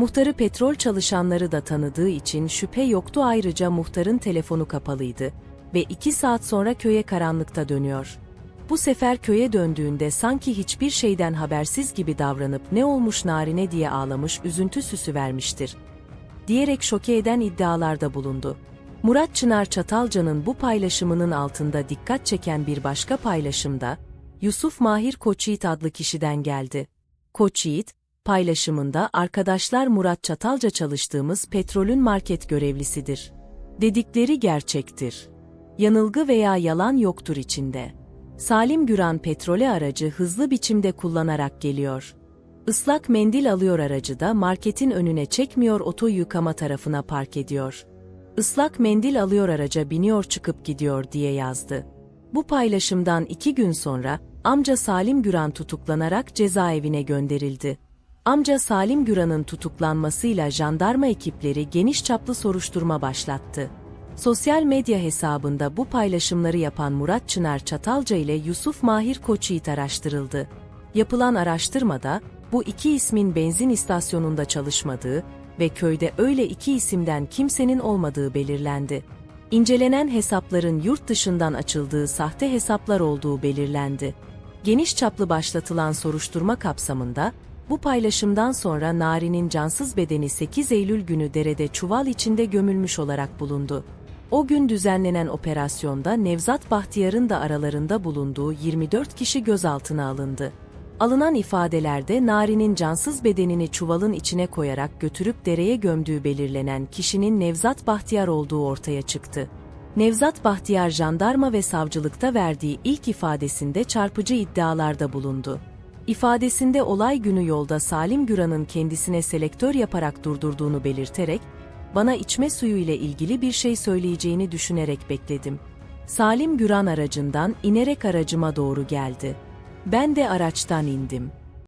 Muhtarı petrol çalışanları da tanıdığı için şüphe yoktu ayrıca muhtarın telefonu kapalıydı ve iki saat sonra köye karanlıkta dönüyor. Bu sefer köye döndüğünde sanki hiçbir şeyden habersiz gibi davranıp ne olmuş narine diye ağlamış üzüntü süsü vermiştir. Diyerek şoke eden iddialarda bulundu. Murat Çınar Çatalca'nın bu paylaşımının altında dikkat çeken bir başka paylaşımda, Yusuf Mahir Koçyiğit adlı kişiden geldi. Koçyiğit, paylaşımında arkadaşlar Murat Çatalca çalıştığımız petrolün market görevlisidir. Dedikleri gerçektir. Yanılgı veya yalan yoktur içinde. Salim Güran petrole aracı hızlı biçimde kullanarak geliyor. Islak mendil alıyor aracı da marketin önüne çekmiyor oto yıkama tarafına park ediyor. Islak mendil alıyor araca biniyor çıkıp gidiyor diye yazdı. Bu paylaşımdan iki gün sonra amca Salim Güran tutuklanarak cezaevine gönderildi. Amca Salim Güran'ın tutuklanmasıyla jandarma ekipleri geniş çaplı soruşturma başlattı. Sosyal medya hesabında bu paylaşımları yapan Murat Çınar Çatalca ile Yusuf Mahir Koçyiğit araştırıldı. Yapılan araştırmada, bu iki ismin benzin istasyonunda çalışmadığı ve köyde öyle iki isimden kimsenin olmadığı belirlendi. İncelenen hesapların yurt dışından açıldığı sahte hesaplar olduğu belirlendi. Geniş çaplı başlatılan soruşturma kapsamında, bu paylaşımdan sonra Nari'nin cansız bedeni 8 Eylül günü derede çuval içinde gömülmüş olarak bulundu. O gün düzenlenen operasyonda Nevzat Bahtiyar'ın da aralarında bulunduğu 24 kişi gözaltına alındı. Alınan ifadelerde Nari'nin cansız bedenini çuvalın içine koyarak götürüp dereye gömdüğü belirlenen kişinin Nevzat Bahtiyar olduğu ortaya çıktı. Nevzat Bahtiyar jandarma ve savcılıkta verdiği ilk ifadesinde çarpıcı iddialarda bulundu. İfadesinde olay günü yolda Salim Güran'ın kendisine selektör yaparak durdurduğunu belirterek, bana içme suyu ile ilgili bir şey söyleyeceğini düşünerek bekledim. Salim Güran aracından inerek aracıma doğru geldi. Ben de araçtan indim.